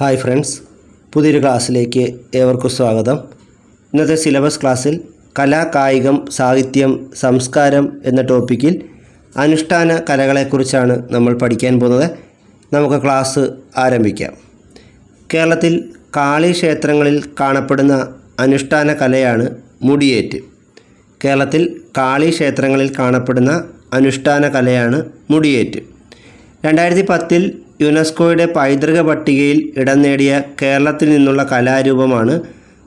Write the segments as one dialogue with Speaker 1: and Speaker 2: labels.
Speaker 1: Hi friends പുതിയൊരു ക്ലാസ്സിലേക്ക് ഏവർക്കും സ്വാഗതം. ഇന്നത്തെ സിലബസ് ക്ലാസ്സിൽ കലാ കായികം സാഹിത്യം സംസ്കാരം എന്ന ടോപ്പിക്കിൽ അനുഷ്ഠാന കലകളെക്കുറിച്ചാണ് നമ്മൾ പഠിക്കാൻ പോകുന്നത്. നമുക്ക് ക്ലാസ് ആരംഭിക്കാം. കേരളത്തിൽ കാളി ക്ഷേത്രങ്ങളിൽ കാണപ്പെടുന്ന അനുഷ്ഠാന കലയാണ് മുടിയേറ്റ്. കേരളത്തിൽ കാളി ക്ഷേത്രങ്ങളിൽ കാണപ്പെടുന്ന അനുഷ്ഠാന കലയാണ് മുടിയേറ്റ്. രണ്ടായിരത്തി പത്തിൽ യുനെസ്കോയുടെ പൈതൃക പട്ടികയിൽ ഇടം നേടിയ കേരളത്തിൽ നിന്നുള്ള കലാരൂപമാണ്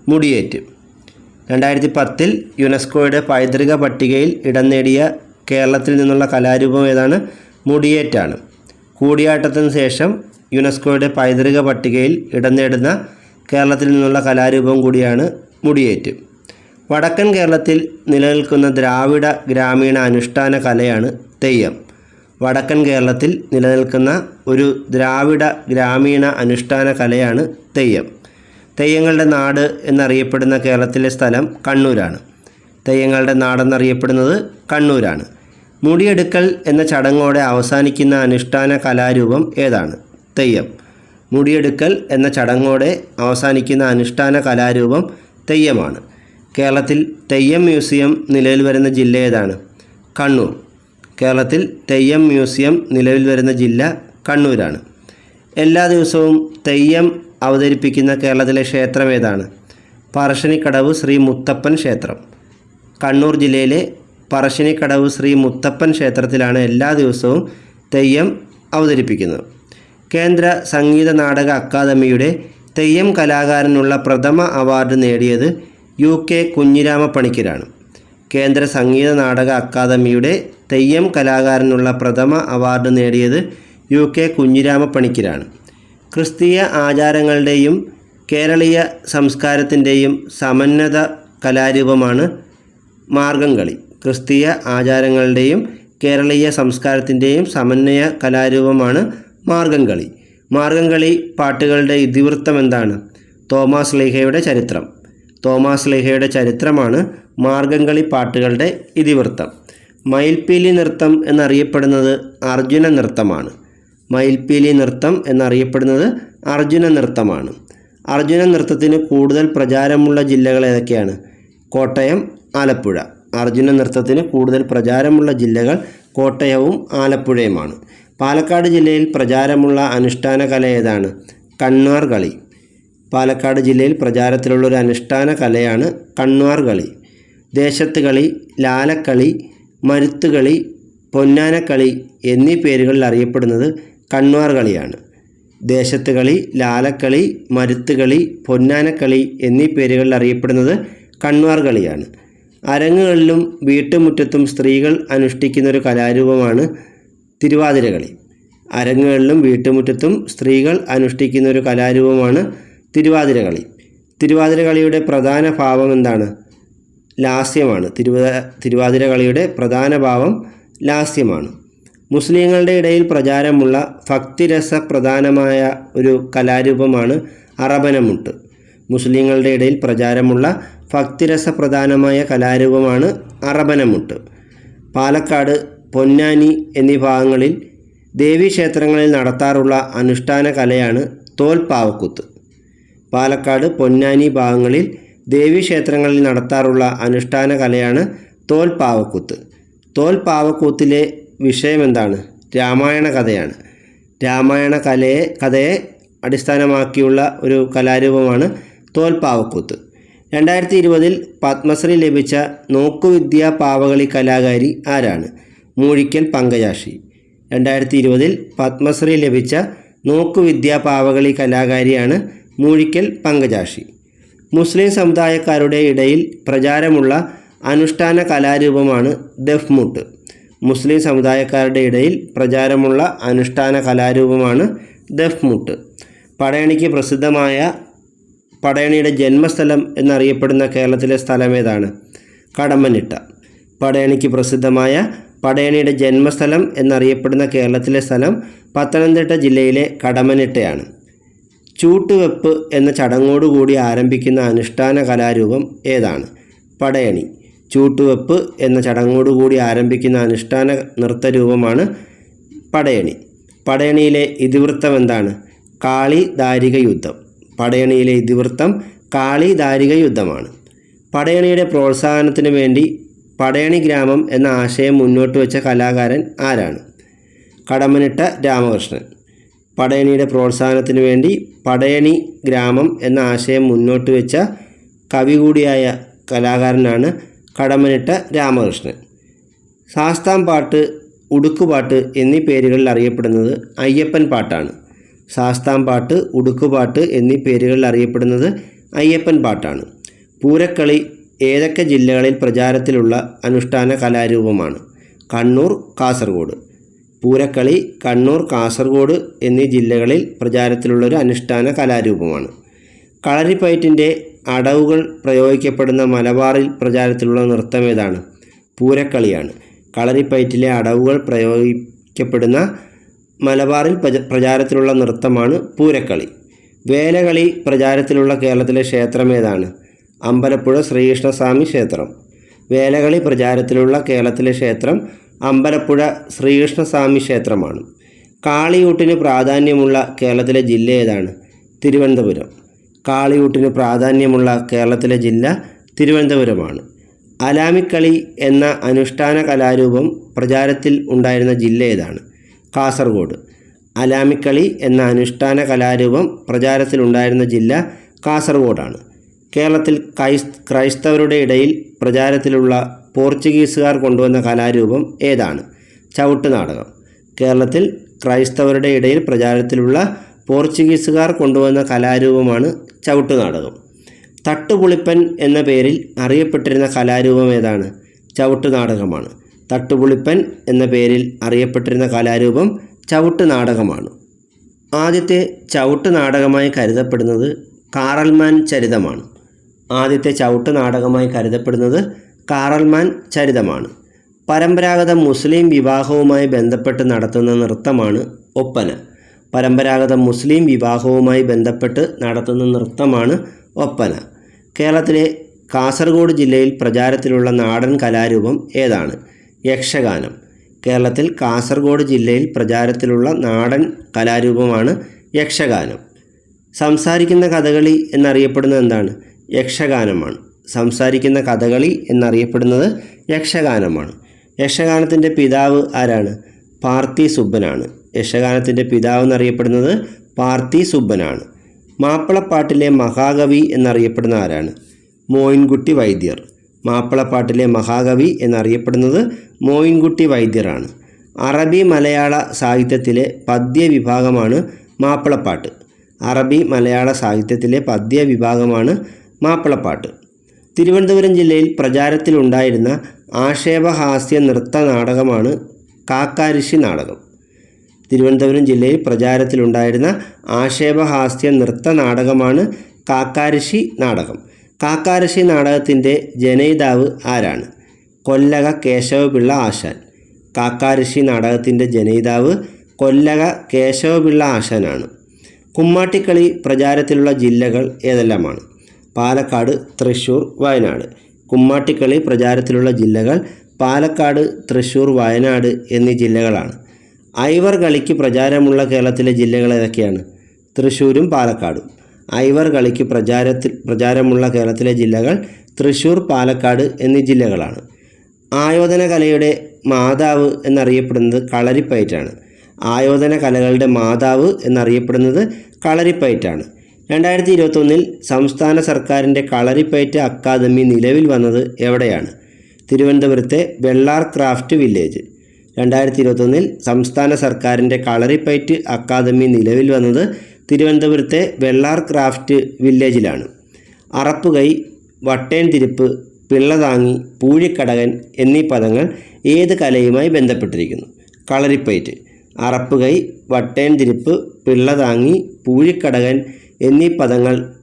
Speaker 1: മുടിയേറ്റ്. രണ്ടായിരത്തി പത്തിൽ യുനെസ്കോയുടെ പൈതൃക പട്ടികയിൽ ഇടം നേടിയ കേരളത്തിൽ നിന്നുള്ള കലാരൂപം ഏതാണ്? മുടിയേറ്റാണ്. കൂടിയാട്ടത്തിന് ശേഷം യുനെസ്കോയുടെ പൈതൃക പട്ടികയിൽ ഇടം നേടുന്ന കേരളത്തിൽ നിന്നുള്ള കലാരൂപം കൂടിയാണ് മുടിയേറ്റ്. വടക്കൻ കേരളത്തിൽ നിലനിൽക്കുന്ന ദ്രാവിഡ ഗ്രാമീണ അനുഷ്ഠാന കലയാണ് തെയ്യം. വടക്കൻ കേരളത്തിൽ നിലനിൽക്കുന്ന ഒരു ദ്രാവിഡ ഗ്രാമീണ അനുഷ്ഠാന കലയാണ് തെയ്യം. തെയ്യങ്ങളുടെ നാട് എന്നറിയപ്പെടുന്ന കേരളത്തിലെ സ്ഥലം കണ്ണൂരാണ്. തെയ്യങ്ങളുടെ നാടെന്നറിയപ്പെടുന്നത് കണ്ണൂരാണ്. മുടിയെടുക്കൽ എന്ന ചടങ്ങോടെ അവസാനിക്കുന്ന അനുഷ്ഠാന കലാരൂപം ഏതാണ്? തെയ്യം. മുടിയെടുക്കൽ എന്ന ചടങ്ങോടെ അവസാനിക്കുന്ന അനുഷ്ഠാന കലാരൂപം തെയ്യമാണ്. കേരളത്തിൽ തെയ്യം മ്യൂസിയം നിലവിൽ വരുന്ന ജില്ല ഏതാണ്? കണ്ണൂർ. കേരളത്തിൽ തെയ്യം മ്യൂസിയം നിലവിൽ വരുന്ന ജില്ല കണ്ണൂരാണ്. എല്ലാ ദിവസവും തെയ്യം അവതരിപ്പിക്കുന്ന കേരളത്തിലെ ക്ഷേത്രം ഏതാണ്? പറശ്ശിനിക്കടവ് ശ്രീ മുത്തപ്പൻ ക്ഷേത്രം. കണ്ണൂർ ജില്ലയിലെ പറശ്ശിനിക്കടവ് ശ്രീ മുത്തപ്പൻ ക്ഷേത്രത്തിലാണ് എല്ലാ ദിവസവും തെയ്യം അവതരിപ്പിക്കുന്നത്. കേന്ദ്ര സംഗീത നാടക അക്കാദമിയുടെ തെയ്യം കലാകാരനുള്ള പ്രഥമ അവാർഡ് നേടിയത് യു കെ കുഞ്ഞിരാമ പണിക്കരാണ് കേന്ദ്ര സംഗീത നാടക അക്കാദമിയുടെ തെയ്യം കലാകാരനുള്ള പ്രഥമ അവാർഡ് നേടിയത് യു കെ കുഞ്ഞിരാമ പണിക്കരാണ് ക്രിസ്തീയ ആചാരങ്ങളുടെയും കേരളീയ സംസ്കാരത്തിന്റെയും സമന്നത കലാരൂപമാണ് മാർഗംകളി. ക്രിസ്തീയ ആചാരങ്ങളുടെയും കേരളീയ സംസ്കാരത്തിന്റെയും സമന്വയ കലാരൂപമാണ് മാർഗംകളി. മാർഗംകളി പാട്ടുകളുടെ ഇതിവൃത്തം എന്താണ് തോമാസ് ലീഹയുടെ ചരിത്രം. തോമാസ് ലീഹയുടെ ചരിത്രമാണ് മാർഗംകളി പാട്ടുകളുടെ ഇതിവൃത്തം. മയിൽപ്പീലി നൃത്തം എന്നറിയപ്പെടുന്നത് അർജുന നൃത്തമാണ്. മയിൽപ്പീലി നൃത്തം എന്നറിയപ്പെടുന്നത് അർജുന നൃത്തമാണ്. അർജുന നൃത്തത്തിന് കൂടുതൽ പ്രചാരമുള്ള ജില്ലകൾ ഏതൊക്കെയാണ്? കോട്ടയം ആലപ്പുഴ. അർജുന നൃത്തത്തിന് കൂടുതൽ പ്രചാരമുള്ള ജില്ലകൾ കോട്ടയവും ആലപ്പുഴയുമാണ്. പാലക്കാട് ജില്ലയിൽ പ്രചാരമുള്ള അനുഷ്ഠാന കല ഏതാണ്? കണ്ണാർ കളി. പാലക്കാട് ജില്ലയിൽ പ്രചാരത്തിലുള്ള ഒരു അനുഷ്ഠാന കലയാണ് കണ്ണാർ കളി. ദേശത്ത് കളി ലാലക്കളി മരുത്തുകളി പൊന്നാനക്കളി എന്നീ പേരുകളിൽ അറിയപ്പെടുന്നത് കണ്വാർ കളിയാണ്. ദേശത്ത് കളി ലാലക്കളി മരുത്തുകളി പൊന്നാനക്കളി എന്നീ പേരുകളിൽ അറിയപ്പെടുന്നത് കണ്വാർ കളിയാണ്. അരങ്ങുകളിലും വീട്ടുമുറ്റത്തും സ്ത്രീകൾ അനുഷ്ഠിക്കുന്ന ഒരു കലാരൂപമാണ് തിരുവാതിരകളി. അരങ്ങുകളിലും വീട്ടുമുറ്റത്തും സ്ത്രീകൾ അനുഷ്ഠിക്കുന്ന ഒരു കലാരൂപമാണ് തിരുവാതിരകളി. തിരുവാതിരകളിയുടെ പ്രധാന ഭാവം എന്താണ്? ലാസ്യമാണ്. തിരുവ തിരുവാതിര കളിയുടെ പ്രധാന ഭാവം ലാസ്യമാണ്. മുസ്ലിങ്ങളുടെ ഇടയിൽ പ്രചാരമുള്ള ഭക്തിരസ പ്രധാനമായ ഒരു കലാരൂപമാണ് അറബനമുട്ട്. മുസ്ലിങ്ങളുടെ ഇടയിൽ പ്രചാരമുള്ള ഭക്തിരസ പ്രധാനമായ കലാരൂപമാണ് അറബനമുട്ട്. പാലക്കാട് പൊന്നാനി എന്നീ ഭാഗങ്ങളിൽ ദേവീക്ഷേത്രങ്ങളിൽ നടത്താറുള്ള അനുഷ്ഠാന കലയാണ് തോൽപ്പാവക്കുത്ത്. പാലക്കാട് പൊന്നാനി ഭാഗങ്ങളിൽ ദേവീക്ഷേത്രങ്ങളിൽ നടത്താറുള്ള അനുഷ്ഠാന കലയാണ് തോൽപ്പാവക്കൂത്ത്. തോൽപ്പാവക്കൂത്തിലെ വിഷയം എന്താണ് രാമായണ കഥയാണ് രാമായണ കലയെ കഥയെ അടിസ്ഥാനമാക്കിയുള്ള ഒരു കലാരൂപമാണ് തോൽപ്പാവക്കൂത്ത്. രണ്ടായിരത്തി ഇരുപതിൽ പത്മശ്രീ ലഭിച്ച നോക്കുവിദ്യ പാവകളി കലാകാരി ആരാണ്? മൂഴിക്കൽ പങ്കജാക്ഷി. രണ്ടായിരത്തി ഇരുപതിൽ പത്മശ്രീ ലഭിച്ച നോക്കുവിദ്യ പാവകളി കലാകാരിയാണ് മൂഴിക്കൽ പങ്കജാക്ഷി. മുസ്ലിം സമുദായക്കാരുടെ ഇടയിൽ പ്രചാരമുള്ള അനുഷ്ഠാന കലാരൂപമാണ് ദഫ്മുട്ട്. മുസ്ലിം സമുദായക്കാരുടെ ഇടയിൽ പ്രചാരമുള്ള അനുഷ്ഠാന കലാരൂപമാണ് ദഫ്മുട്ട്. പടയണിക്ക് പ്രസിദ്ധമായ പടയണിയുടെ ജന്മസ്ഥലം എന്നറിയപ്പെടുന്ന കേരളത്തിലെ സ്ഥലം ഏതാണ് കടമ്പനിട്ട പടയണിക്ക് പ്രസിദ്ധമായ പടയണിയുടെ ജന്മസ്ഥലം എന്നറിയപ്പെടുന്ന കേരളത്തിലെ സ്ഥലം പത്തനംതിട്ട ജില്ലയിലെ കടമ്മനിട്ടയാണ്. ചൂട്ടുവെപ്പ് എന്ന ചടങ്ങോടുകൂടി ആരംഭിക്കുന്ന അനുഷ്ഠാന കലാരൂപം ഏതാണ്? പടയണി. ചൂട്ടുവെപ്പ് എന്ന ചടങ്ങോടുകൂടി ആരംഭിക്കുന്ന അനുഷ്ഠാന നൃത്തരൂപമാണ് പടയണി. പടയണിയിലെ ഇതിവൃത്തം എന്താണ്? കാളി ദാരിക യുദ്ധം പടയണിയിലെ ഇതിവൃത്തം കാളി ദാരിക യുദ്ധമാണ് പടയണിയുടെ പ്രോത്സാഹനത്തിന് വേണ്ടി പടയണി ഗ്രാമം എന്ന ആശയം മുന്നോട്ട് വെച്ച കലാകാരൻ ആരാണ്? കടമനിട്ട രാമകൃഷ്ണൻ. പടയണിയുടെ പ്രോത്സാഹനത്തിന് വേണ്ടി പടയണി ഗ്രാമം എന്ന ആശയം മുന്നോട്ട് വെച്ച കവി കൂടിയായ കലാകാരനാണ് കടമനിട്ട രാമകൃഷ്ണൻ. ശാസ്താം പാട്ട് ഉടുക്കുപാട്ട് എന്നീ പേരുകളിൽ അറിയപ്പെടുന്നത് അയ്യപ്പൻ പാട്ടാണ്. ശാസ്താം പാട്ട് ഉടുക്കുപാട്ട് എന്നീ പേരുകളിൽ അറിയപ്പെടുന്നത് അയ്യപ്പൻ പാട്ടാണ്. പൂരക്കളി ഏതൊക്കെ ജില്ലകളിൽ പ്രചാരത്തിലുള്ള അനുഷ്ഠാന കലാരൂപമാണ്? കണ്ണൂർ കാസർഗോഡ്. പൂരക്കളി കണ്ണൂർ കാസർഗോഡ് എന്നീ ജില്ലകളിൽ പ്രചാരത്തിലുള്ളൊരു അനുഷ്ഠാന കലാരൂപമാണ്. കളരിപ്പയറ്റിന്റെ അടവുകൾ പ്രയോഗിക്കപ്പെടുന്ന മലബാറിൽ പ്രചാരത്തിലുള്ള നൃത്തം ഏതാണ്? പൂരക്കളിയാണ്. കളരിപ്പയറ്റിലെ അടവുകൾ പ്രയോഗിക്കപ്പെടുന്ന മലബാറിൽ പ്രച- പ്രചാരത്തിലുള്ള നൃത്തമാണ് പൂരക്കളി. വേലകളി പ്രചാരത്തിലുള്ള കേരളത്തിലെ ക്ഷേത്രം ഏതാണ്? അമ്പലപ്പുഴ ശ്രീകൃഷ്ണസ്വാമി ക്ഷേത്രം. വേലകളി പ്രചാരത്തിലുള്ള കേരളത്തിലെ ക്ഷേത്രം അമ്പലപ്പുഴ ശ്രീകൃഷ്ണസ്വാമി ക്ഷേത്രമാണ്. കാളിയൂട്ടിന് പ്രാധാന്യമുള്ള കേരളത്തിലെ ജില്ല ഏതാണ്? തിരുവനന്തപുരം. കാളിയൂട്ടിന് പ്രാധാന്യമുള്ള കേരളത്തിലെ ജില്ല തിരുവനന്തപുരമാണ്. അലാമിക്കളി എന്ന അനുഷ്ഠാന കലാരൂപം പ്രചാരത്തിൽ ഉണ്ടായിരുന്ന ജില്ല ഏതാണ്? കാസർഗോഡ്. അലാമിക്കളി എന്ന അനുഷ്ഠാന കലാരൂപം പ്രചാരത്തിലുണ്ടായിരുന്ന ജില്ല കാസർഗോഡാണ്. കേരളത്തിൽ ക്രൈസ് ക്രൈസ്തവരുടെ ഇടയിൽ പ്രചാരത്തിലുള്ള പോർച്ചുഗീസുകാർ കൊണ്ടുവന്ന കലാരൂപം ഏതാണ്? ചവിട്ട് നാടകം. കേരളത്തിൽ ക്രൈസ്തവരുടെ ഇടയിൽ പ്രചാരത്തിലുള്ള പോർച്ചുഗീസുകാർ കൊണ്ടുവന്ന കലാരൂപമാണ് ചവിട്ട് നാടകം. തട്ടുപുളിപ്പൻ എന്ന പേരിൽ അറിയപ്പെട്ടിരുന്ന കലാരൂപം ഏതാണ്? ചവിട്ട് നാടകമാണ്. തട്ടുപുളിപ്പൻ എന്ന പേരിൽ അറിയപ്പെട്ടിരുന്ന കലാരൂപം ചവിട്ട് നാടകമാണ്. ആദ്യത്തെ ചവിട്ട് നാടകമായി കരുതപ്പെടുന്നത് കാറൽമാൻ ചരിതമാണ്. ആദ്യത്തെ ചവിട്ട് നാടകമായി കരുതപ്പെടുന്നത് കാറൽമാൻ ചരിതമാണ്. പരമ്പരാഗത മുസ്ലിം വിവാഹവുമായി ബന്ധപ്പെട്ട് നടത്തുന്ന നൃത്തമാണ് ഒപ്പന. പരമ്പരാഗത മുസ്ലിം വിവാഹവുമായി ബന്ധപ്പെട്ട് നടത്തുന്ന നൃത്തമാണ് ഒപ്പന. കേരളത്തിലെ കാസർഗോഡ് ജില്ലയിൽ പ്രചാരത്തിലുള്ള നാടൻ കലാരൂപം ഏതാണ്? യക്ഷഗാനം. കേരളത്തിൽ കാസർഗോഡ് ജില്ലയിൽ പ്രചാരത്തിലുള്ള നാടൻ കലാരൂപമാണ് യക്ഷഗാനം. സംസാരിക്കുന്ന കഥകളി എന്നറിയപ്പെടുന്നത് എന്താണ്? യക്ഷഗാനമാണ്. സംസാരിക്കുന്ന കഥകളി എന്നറിയപ്പെടുന്നത് യക്ഷഗാനമാണ്. യക്ഷഗാനത്തിന്റെ പിതാവ് ആരാണ്? പാർത്തി സുബ്ബനാണ്. യക്ഷഗാനത്തിന്റെ പിതാവ് എന്നറിയപ്പെടുന്നത് പാർത്തി സുബ്ബനാണ്. മാപ്പിളപ്പാട്ടിലെ മഹാകവി എന്നറിയപ്പെടുന്ന ആരാണ്? മോയിൻകുട്ടി വൈദ്യർ. മാപ്പിളപ്പാട്ടിലെ മഹാകവി എന്നറിയപ്പെടുന്നത് മോയിൻകുട്ടി വൈദ്യറാണ് അറബി മലയാള സാഹിത്യത്തിലെ പദ്യ വിഭാഗമാണ് മാപ്പിളപ്പാട്ട്. അറബി മലയാള സാഹിത്യത്തിലെ പദ്യ വിഭാഗമാണ് മാപ്പിളപ്പാട്ട്. തിരുവനന്തപുരം ജില്ലയിൽ പ്രചാരത്തിലുണ്ടായിരുന്ന ആക്ഷേപഹാസ്യ നൃത്ത നാടകമാണ് കാക്കാരിശി നാടകം. തിരുവനന്തപുരം ജില്ലയിൽ പ്രചാരത്തിലുണ്ടായിരുന്ന ആക്ഷേപഹാസ്യ നൃത്ത നാടകമാണ് കാക്കാരിശി നാടകം. കാക്കാരശി നാടകത്തിന്റെ ജനയിതാവ് ആരാണ്? കൊല്ലക കേശവപിള്ള ആശാൻ. കാക്കാരശി നാടകത്തിന്റെ ജനയിതാവ് കൊല്ലക കേശവപിള്ള ആശാനാണ്. കുമ്മാട്ടിക്കളി പ്രചാരത്തിലുള്ള ജില്ലകൾ ഏതെല്ലാമാണ്? പാലക്കാട് തൃശ്ശൂർ വയനാട്. കുമ്മാട്ടിക്കളി പ്രചാരത്തിലുള്ള ജില്ലകൾ പാലക്കാട് തൃശ്ശൂർ വയനാട് എന്നീ ജില്ലകളാണ്. ഐവർ കളിക്ക് പ്രചാരമുള്ള കേരളത്തിലെ ജില്ലകൾ ഏതൊക്കെയാണ്? തൃശ്ശൂരും പാലക്കാടും. ഐവർ കളിക്ക് പ്രചാരത്തിൽ പ്രചാരമുള്ള കേരളത്തിലെ ജില്ലകൾ തൃശ്ശൂർ പാലക്കാട് എന്നീ ജില്ലകളാണ്. ആയോധന കലയുടെ മാതാവ് എന്നറിയപ്പെടുന്നത് കളരിപ്പയറ്റാണ്. ആയോധന കലകളുടെ മാതാവ് എന്നറിയപ്പെടുന്നത് കളരിപ്പയറ്റാണ്. രണ്ടായിരത്തി ഇരുപത്തൊന്നിൽ സംസ്ഥാന സർക്കാരിന്റെ കളരിപ്പയറ്റ് അക്കാദമി നിലവിൽ വന്നത് എവിടെയാണ്? തിരുവനന്തപുരത്തെ വെള്ളാർ ക്രാഫ്റ്റ് വില്ലേജ്. രണ്ടായിരത്തി ഇരുപത്തൊന്നിൽ സംസ്ഥാന സർക്കാരിന്റെ കളറിപ്പയറ്റ് അക്കാദമി നിലവിൽ വന്നത് തിരുവനന്തപുരത്തെ വെള്ളാർ ക്രാഫ്റ്റ് വില്ലേജിലാണ്. അറപ്പുകൈ വട്ടേൻ തിരിപ്പ് പിള്ളതാങ്ങി പൂഴിക്കടകൻ എന്നീ പദങ്ങൾ ഏത് കലയുമായി ബന്ധപ്പെട്ടിരിക്കുന്നു? കളരിപ്പയറ്റ്. അറപ്പുകൈ വട്ടേൻ തിരിപ്പ് പിള്ളതാങ്ങി പൂഴിക്കടകൻ എന്നീ പദങ്ങൾ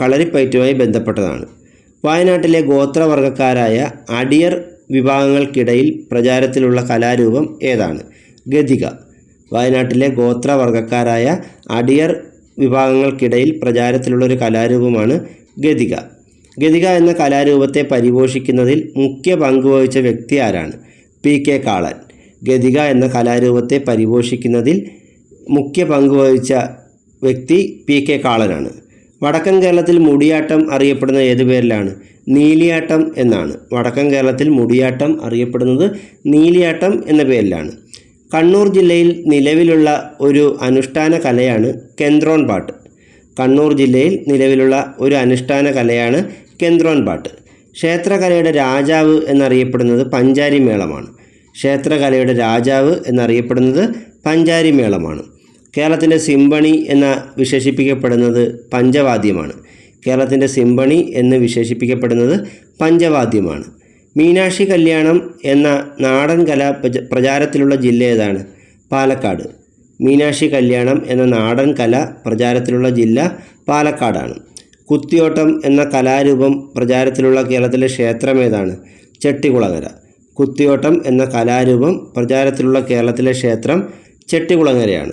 Speaker 1: കളരിപ്പയറ്റുമായി ബന്ധപ്പെട്ടതാണ്. വയനാട്ടിലെ ഗോത്രവർഗക്കാരായ അടിയർ വിഭാഗങ്ങൾക്കിടയിൽ പ്രചാരത്തിലുള്ള കലാരൂപം ഏതാണ്? ഗതിക. വയനാട്ടിലെ ഗോത്രവർഗക്കാരായ അടിയർ വിഭാഗങ്ങൾക്കിടയിൽ പ്രചാരത്തിലുള്ള ഒരു കലാരൂപമാണ് ഗതിക. ഗതിക എന്ന കലാരൂപത്തെ പരിപോഷിക്കുന്നതിൽ മുഖ്യ പങ്കുവഹിച്ച വ്യക്തി ആരാണ്? പി കെ കാളൻ. ഗതിക എന്ന കലാരൂപത്തെ പരിപോഷിക്കുന്നതിൽ മുഖ്യ പങ്കുവഹിച്ച വ്യക്തി പി കെ കാളനാണ്. വടക്കൻ കേരളത്തിൽ മുടിയാട്ടം അറിയപ്പെടുന്ന ഏത് പേരിലാണ്? നീലിയാട്ടം എന്നാണ്. വടക്കൻ കേരളത്തിൽ മുടിയാട്ടം അറിയപ്പെടുന്നത് നീലിയാട്ടം എന്ന പേരിലാണ്. കണ്ണൂർ ജില്ലയിൽ നിലവിലുള്ള ഒരു അനുഷ്ഠാന കലയാണ് കെന്ത്രോൺ പാട്ട് കണ്ണൂർ ജില്ലയിൽ നിലവിലുള്ള ഒരു അനുഷ്ഠാന കലയാണ് കെന്ത്രോൺ പാട്ട് ക്ഷേത്രകലയുടെ രാജാവ് എന്നറിയപ്പെടുന്നത് പഞ്ചാരി മേളമാണ് ക്ഷേത്രകലയുടെ രാജാവ് എന്നറിയപ്പെടുന്നത് പഞ്ചാരി മേളമാണ് കേരളത്തിന്റെ സിംബണി എന്ന വിശേഷിപ്പിക്കപ്പെടുന്നത് പഞ്ചവാദ്യമാണ്. കേരളത്തിന്റെ സിംബണി എന്ന് വിശേഷിപ്പിക്കപ്പെടുന്നത് പഞ്ചവാദ്യമാണ്. മീനാക്ഷി കല്യാണം എന്ന നാടൻ കല പ്രചാരത്തിലുള്ള ജില്ല ഏതാണ്? പാലക്കാട്. മീനാക്ഷി കല്യാണം എന്ന നാടൻ കല പ്രചാരത്തിലുള്ള ജില്ല പാലക്കാടാണ്. കുത്തിയോട്ടം എന്ന കലാരൂപം പ്രചാരത്തിലുള്ള കേരളത്തിലെ ക്ഷേത്രം ഏതാണ്? ചെട്ടികുളങ്ങര. കുത്തിയോട്ടം എന്ന കലാരൂപം പ്രചാരത്തിലുള്ള കേരളത്തിലെ ക്ഷേത്രം ചെട്ടികുളങ്ങരയാണ്.